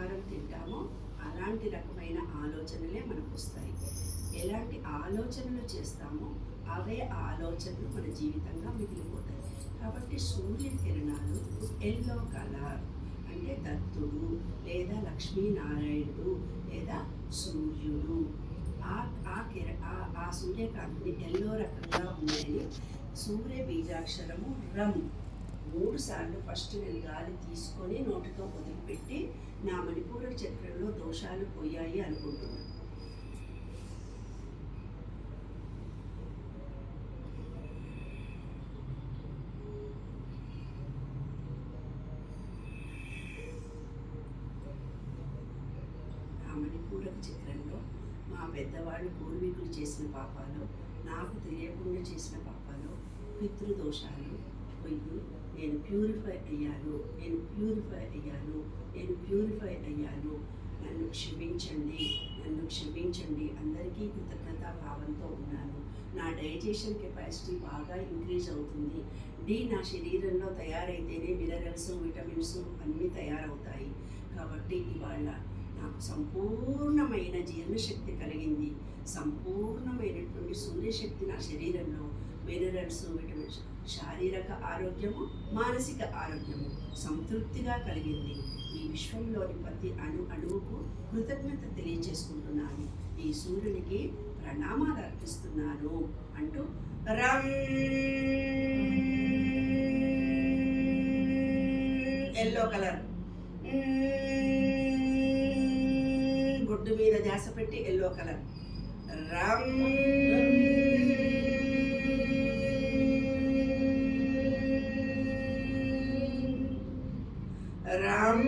ఆహారం తింటామో అలాంటి రకమైన ఆలోచనలే మనకు వస్తాయి. ఎలాంటి ఆలోచనలు చేస్తామో అవే ఆలోచనలు మన జీవితంగా మిగిలిపోతాయి. కాబట్టి సూర్య కిరణాలు ఎల్లో కలర్ అంటే దత్తుడు లేదా లక్ష్మీనారాయణుడు లేదా సూర్యుడు. ఆ ఆ కిర ఆ- ఆ సూర్యకాంతిని ఎల్లో రకంగా ఉండేది సూర్య బీజాక్షరము రమ్ మూడు సార్లు ఫస్ట్ నేను గాలి తీసుకొని నోటితో వదిలిపెట్టి నా మణిపూర చక్రంలో దోషాలు పోయాయి అనుకుంటున్నాను మణిపూరక చిత్రంలో మా పెద్దవాళ్ళు పూర్వీకులు చేసిన పాపాలు నాకు తెలియకుండా చేసిన పాపాలు పితృదోషాలు పోయి నేను ప్యూరిఫై అయ్యాను నేను ప్యూరిఫై అయ్యాను నేను ప్యూరిఫై అయ్యాను. నన్ను క్షమించండి నన్ను క్షమించండి. అందరికీ కృతజ్ఞతా భావంతో ఉన్నాను. నా డైజెషన్ కెపాసిటీ బాగా ఇంక్రీజ్ అవుతుంది. డి నా శరీరంలో తయారైతేనే మినరల్స్ విటమిన్స్ అన్నీ తయారవుతాయి. కాబట్టి ఇవాళ నాకు సంపూర్ణమైన జీర్ణశక్తి కలిగింది. సంపూర్ణమైనటువంటి సూర్యశక్తి నా శరీరంలో. మినరల్స్ విటమిన్స్ శారీరక ఆరోగ్యము మానసిక ఆరోగ్యము సంతృప్తిగా కలిగింది. ఈ విశ్వంలోని ప్రతి అణు అణువుకు కృతజ్ఞత తెలియజేసుకుంటున్నాను ఈ సూర్యునికి ప్రణామాలు అర్పిస్తున్నాను అంటూ రం ఎల్లో కలర్. బొడ్డు మీద ధ్యాస పెట్టి ఎల్లో కలర్ రామ్ రామ్